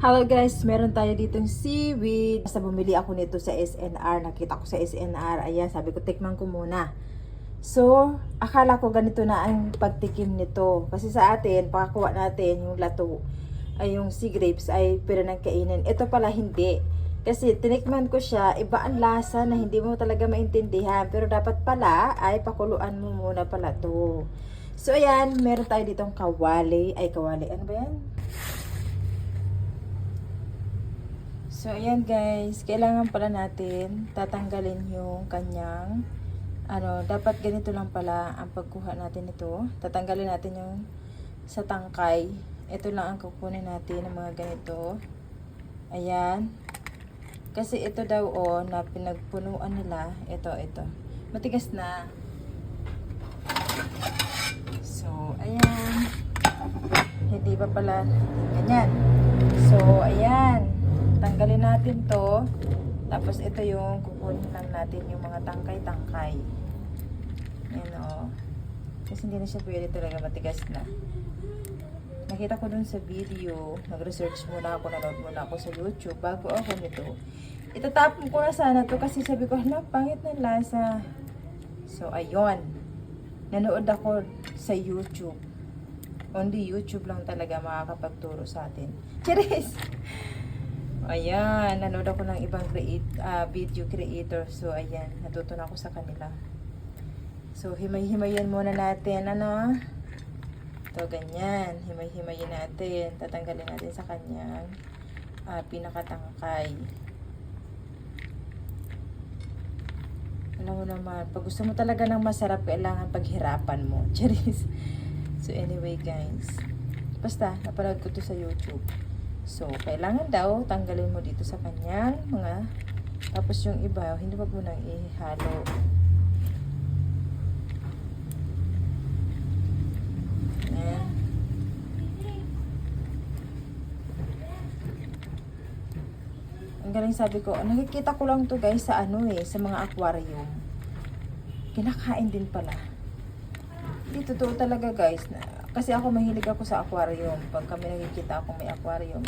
Hello guys, meron tayo ditong seaweed. Basta bumili ako nito sa SNR. Nakita ko sa SNR. Ayan, sabi ko, tikman ko muna. So, akala ko ganito na ang pagtikim nito. Kasi sa atin, pakakuha natin yung lato, ay yung sea grapes ay pwede nang kainin. Ito pala hindi. Kasi tinikman ko siya, iba ang lasa na hindi mo talaga maintindihan. Pero dapat pala ay pakuluan mo muna pala to. So, ayan, meron tayo ditong kawali. Ay, kawali. Ano ba yan? So, ayan guys, kailangan pala natin tatanggalin yung kanyang, ano, dapat ganito lang pala ang pagkuha natin ito. Tatanggalin natin yung sa tangkay. Ito lang ang kukunin natin ng mga ganito. Ayan. Kasi ito daw o, na pinagpunuan nila, ito, ito. Matigas na. So, ayan. Hindi pa pala ganyan. So, ayan tanggalin natin to. Tapos ito yung kukunin lang natin yung mga tangkay-tangkay. Yan o kasi hindi na siya pwede talaga matigas na. Nakita ko dun sa video nag-research muna ako nanood muna ako sa youtube bago ako nito. Itatapon ko na sana to kasi sabi ko hala pangit ng lasa. So ayun. Nanood ako sa youtube. Only youtube lang talaga makakapagturo sa atin. Charis! Ayan, nanood ako ng ibang create, ah, video creator. So, ayan, natutunan ako sa kanila. So, himay-himayin muna natin, ano? Ito, ganyan. Himay-himayin natin. Tatanggalin natin sa kanyang ah, pinakatangkay. Alam mo naman, pag gusto mo talaga ng masarap, kailangan paghirapan mo. Charis. So, anyway, guys. Basta, napanood ko to sa YouTube. So, kailangan daw tanggalin mo dito sa kanyang mga tapos yung iba, hindi wag mo nang ihalo. Ang galing sabi ko, nakikita ko lang to guys sa ano eh, sa mga aquarium. Kinakain din pala. Hindi totoo talaga guys na kasi ako mahilig ako sa aquarium. Pag kami nakikita akong may aquarium,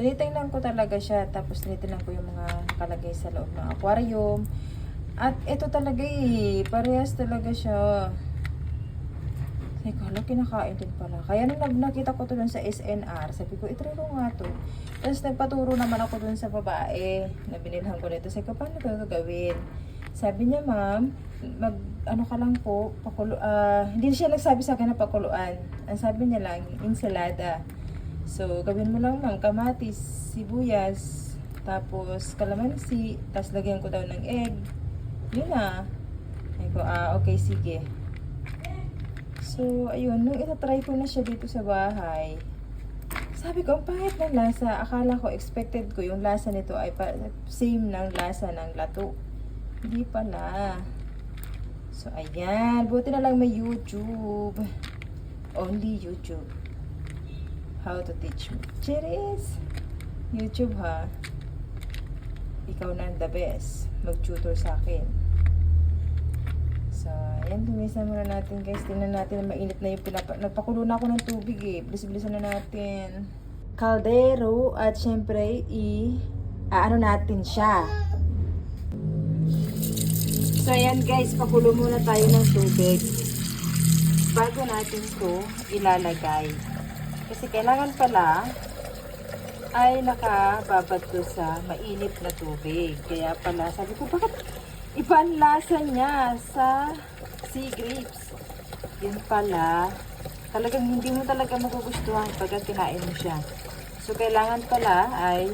tinitingnan ko talaga siya. Tapos tinitingnan ko yung mga nakalagay sa loob ng aquarium. At ito talaga eh, parehas talaga siya. Sabi ko, hala, kinakain din pala. Kaya nung nakita ko to dun sa SNR, sabi ko, itry ko nga to. Tapos nagpaturo naman ako dun sa babae na binilhan ko nito. Sabi ko, paano ba gagawin? Sabi niya, ma'am, mag, ano ka lang po, pakulo, ah, hindi siya nagsabi sa akin na pakuluan. Ang sabi niya lang, ensalada. So, gawin mo lang ma'am, kamatis, sibuyas, tapos kalamansi, tapos lagyan ko daw ng egg. Yun na. Sabi ko, ah, okay, sige. So, ayun, nung itatry ko na siya dito sa bahay, sabi ko, ang pangit ng lasa. Akala ko, expected ko yung lasa nito ay pa, same ng lasa ng lato. Hindi pala. So, ayan. Buti na lang may YouTube. Only YouTube. How to teach me. Cheers! YouTube ha. Ikaw na ang the best. Mag-tutor sa akin. So, ayan. Tumisan muna natin guys. Tingnan natin na mainit na yung pinapa... Nagpakulo na ako ng tubig eh. Bilis-bilisan na natin. Kaldero at syempre i... Aano natin siya. So, ayan guys, pakulo muna tayo ng tubig bago natin to ilalagay. Kasi kailangan pala ay nakababad to sa mainit na tubig. Kaya pala, sabi ko, bakit iba lasa niya sa sea grapes? Yun pala, talagang hindi mo talaga magugustuhan pag kinain mo siya. So, kailangan pala ay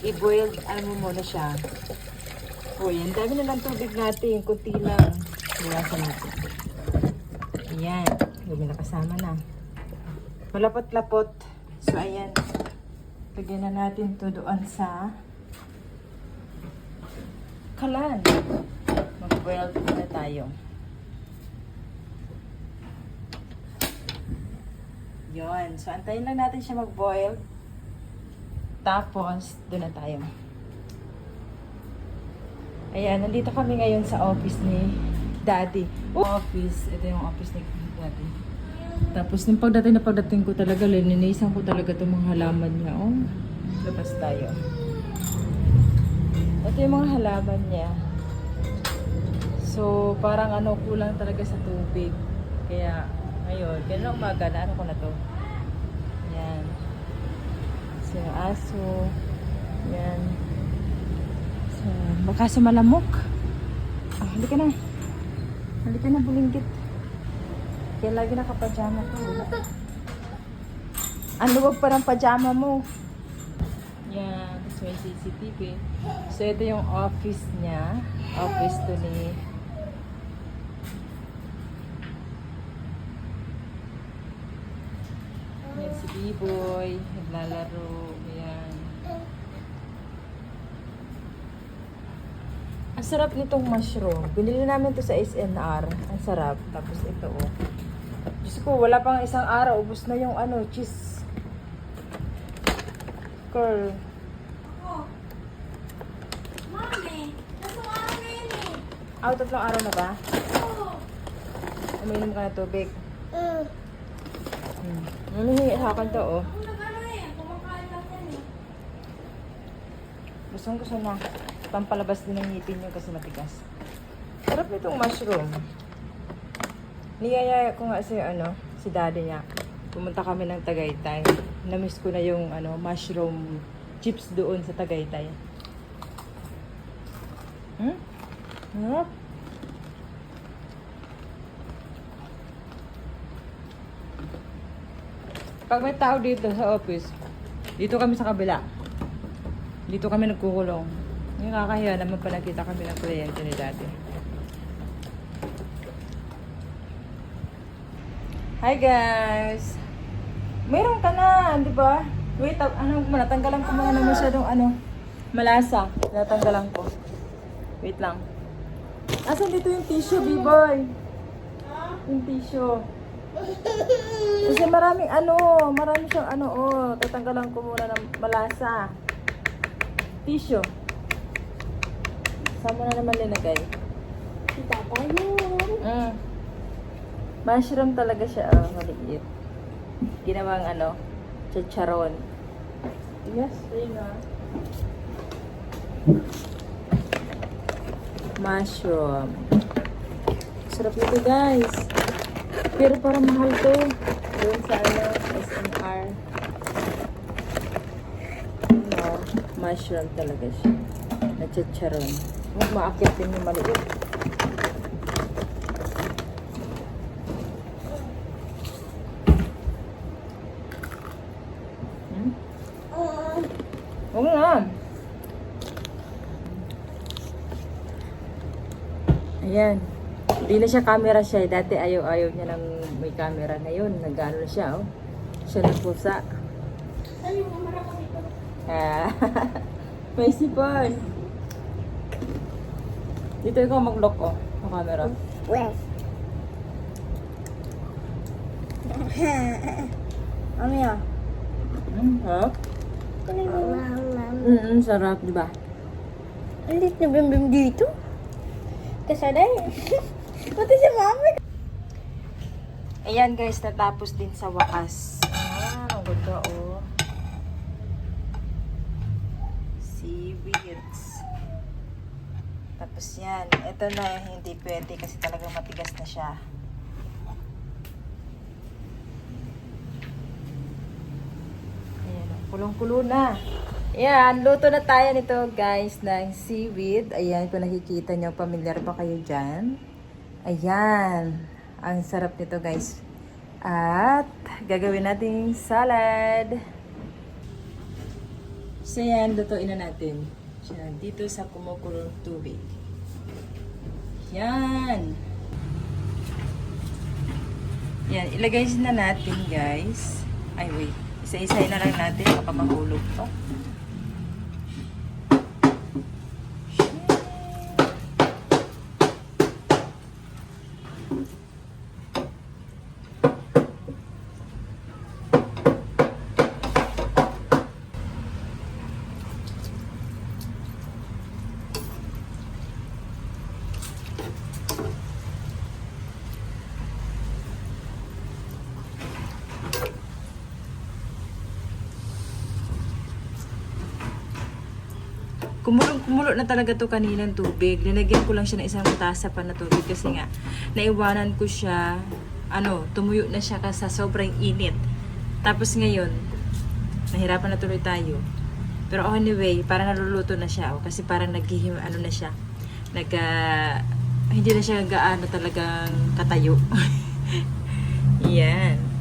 i-boil, ano muna siya, o, yan. Dami na lang tubig natin. Kunti lang. Iwasan natin. Ayan. Dami na kasama na. Malapot-lapot. So, ayan. Lagyan na natin to doon sa kalan. Mag-boil na tayo. Yun. So, antayin lang natin siya mag-boil. Tapos, doon na tayo. Ayan, nandito kami ngayon sa office ni Daddy. Office, ito yung office ni Daddy. Tapos nung pagdating na pagdating ko talaga, lininisan ko talaga itong mga halaman niya. Oh. Labas tayo. Ito yung mga halaman niya. So, parang ano, kulang talaga sa tubig. Kaya, ngayon, kailan umaga, na ano ko na to? Yan. So, aso. Yan. So, baka sa malamok. Ah, halika na. Halika na, bulinggit. Kaya lagi nakapajama to. Ang luwag pa ng pajama mo. Yan. Tapos may CCTV. So, ito yung office niya. Office to ni Yan si B-Boy. Naglalaro. Yan. Ang sarap nitong mushroom. Binili namin to sa SNR. Ang sarap. Tapos ito oh. Diyos ko, wala pang isang araw. Ubus na yung ano, cheese. Curl. Yun eh. Tatlong araw na ba? Oo. Uminom ka na tubig. Mm. Hmm. Mamihingi sa akin to oh. Ako nag-ano eh, kumakain lang yan eh. Gusto na. Pampalabas din ng ngipin nyo kasi matigas. Sarap nitong mushroom. Niyayaya ko nga si ano, si daddy niya. Pumunta kami ng Tagaytay. Namiss ko na yung ano, mushroom chips doon sa Tagaytay. Hmm? Sarap. Pag may tao dito sa office, dito kami sa kabila. Dito kami nagkukulong. Yung kakahiya naman pa nakita kami ng kliyente ni dati. Hi guys! Meron ka na, di ba? Wait, ah, ano, natanggalan ko muna ng masyadong ano, malasa. Natanggalan ko. Wait lang. Asan dito yung tissue, B-boy? Yung tissue. Kasi maraming ano, marami siyang ano, oh, tatanggalan ko muna ng malasa. Tissue. Saan mo na naman linagay? Tatay mo. Mm. Mushroom talaga siya, oh, maliit. Ginawang ano, chicharon. Yes, yun. Mushroom. Sarap nito guys. Pero parang mahal to. Doon sa ano, SNR. No, mushroom talaga siya. Na chicharon. Huwag maakit din yung maliit. Hmm? Oo nga. Ayan. Hindi na siya camera siya. Dati ayaw-ayaw niya ng may camera. Ngayon, nag-ano na siya, oh. Siya na pusa. Saan yung kamera ko dito? Ah, may sipon. Dito ikaw mag-lock, oh. Sa camera. Well. ano yan? Hmm, ha? Kunin mo. Mm, sarap, di ba? Ang lit na bim dito. Kasaday. Pati si mami. Ayan guys, natapos din sa wakas. Ah, ang ganda oh. Seaweeds. Tapos yan. Ito na yung hindi pwede kasi talagang matigas na siya. Ayan, kulong-kulo na. Ayan, luto na tayo nito guys ng seaweed. Ayan, kung nakikita nyo, familiar ba kayo dyan? Ayan, ang sarap nito guys. At gagawin nating salad. So yan, lutuin na natin. Siya dito sa kumukulong tubig. Yan. Yan, ilagay na natin guys. Ay wait, isa-isahin na lang natin baka mahulog to. Kumulo, kumulo na talaga to kaninang tubig. Linagyan ko lang siya ng isang tasa pa na tubig kasi nga, naiwanan ko siya, ano, tumuyo na siya kasi sa sobrang init. Tapos ngayon, nahirapan na tuloy tayo. Pero anyway, parang naluluto na siya. Oh, kasi parang naghihim, ano na siya. Nag, ah, hindi na siya gaano talagang katayo. Yan.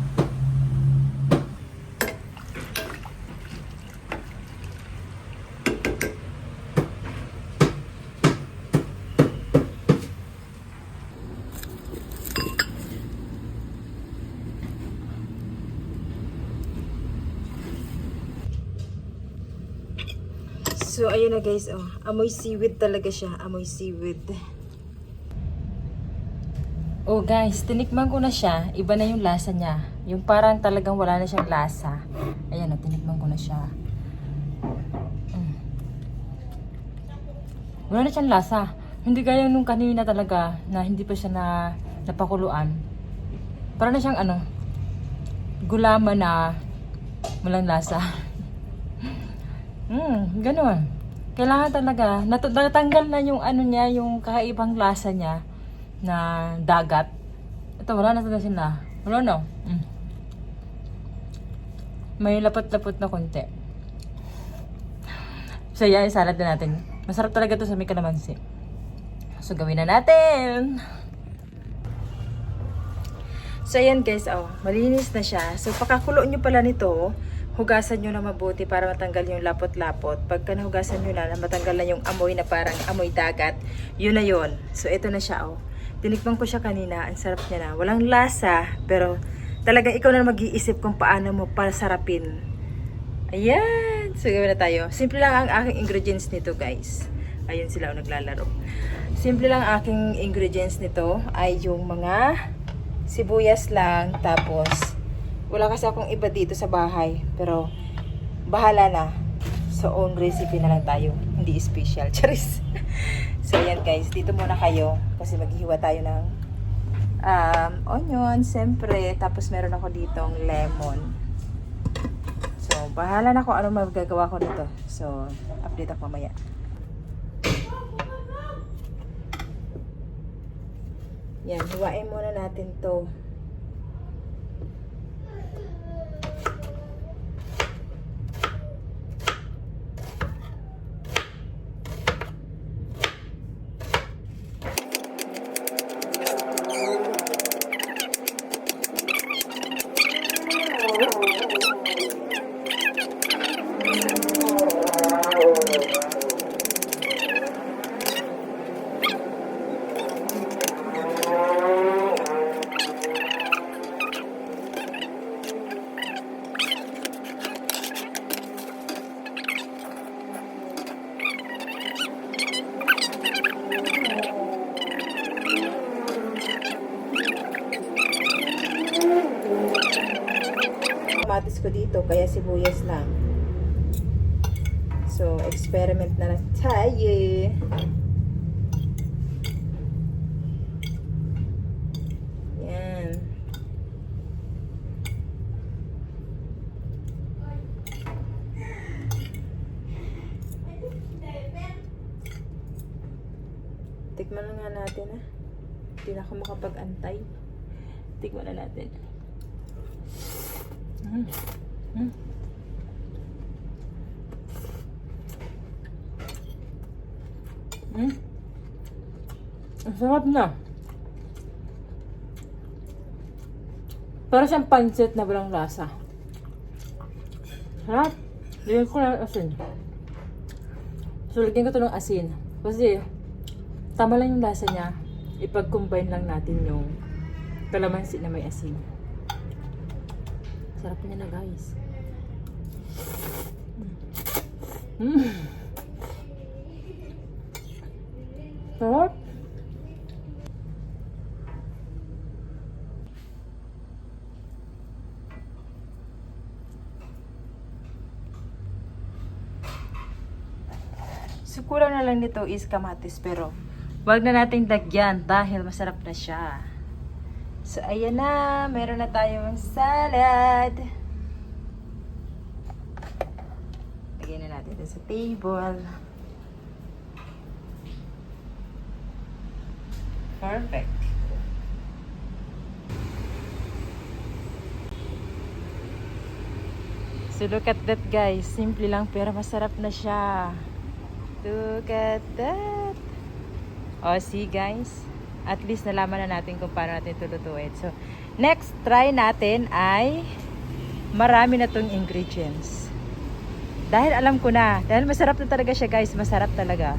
So, ayun na guys, oh. Amoy seaweed talaga siya. Amoy seaweed. Oh guys, tinikman ko na siya. Iba na yung lasa niya. Yung parang talagang wala na siyang lasa. Ayan, oh, tinikman ko na siya. Mm. Wala na siyang lasa. Hindi gaya nung kanina talaga na hindi pa siya na napakuluan. Parang na siyang ano, gulaman na walang lasa. Hmm, ganun. Kailangan talaga, nat- natanggal na yung ano niya, yung kakaibang lasa niya na dagat. Ito, wala na talaga sila. Wala na. Mm. May lapot-lapot na konti. So, yan, salad na natin. Masarap talaga to sa may kalamansi. So, gawin na natin! So, ayan guys, oh, malinis na siya. So, pakakulo nyo pala nito, hugasan nyo na mabuti para matanggal yung lapot-lapot. Pagka nahugasan nyo na, na matanggal na yung amoy na parang amoy dagat, yun na yun. So, ito na siya, oh. Tinikman ko siya kanina, ang sarap niya na. Walang lasa, pero talagang ikaw na mag-iisip kung paano mo pasarapin. Ayan! So, gawin na tayo. Simple lang ang aking ingredients nito, guys. Ayun sila, oh, naglalaro. Simple lang ang aking ingredients nito ay yung mga sibuyas lang, tapos wala kasi akong iba dito sa bahay, pero bahala na. So, own recipe na lang tayo. Hindi special. Charis. so, ayan guys. Dito muna kayo. Kasi maghihiwa tayo ng um, onion, siyempre. Tapos, meron ako ditong lemon. So, bahala na kung ano magagawa ko nito. So, update ako mamaya. Yan, hiwain muna natin to. Kaya sibuyas lang. So, experiment na lang tayo. Yan. Tikman na nga natin ah. Hindi na ako makapag-antay. Tikman na natin. Mm. Mm. Mm. Ang sarap na. Para siyang pancit na walang lasa. Sarap. Lagyan ko ng asin. So, lagyan ko ito ng asin. Kasi, tama lang yung lasa niya. Ipag-combine lang natin yung kalamansi na may asin. Sarap niya na guys. Mm. Sarap. Na lang nito is kamatis pero wag na nating dagyan dahil masarap na siya. So, ayan na. Meron na tayong salad. sa table. Perfect. So look at that guys. Simple lang pero masarap na siya. Look at that. Oh, see guys. At least nalaman na natin kung paano natin ito lutuin. So next try natin ay marami na tong ingredients. Dahil alam ko na, dahil masarap na talaga siya guys, masarap talaga.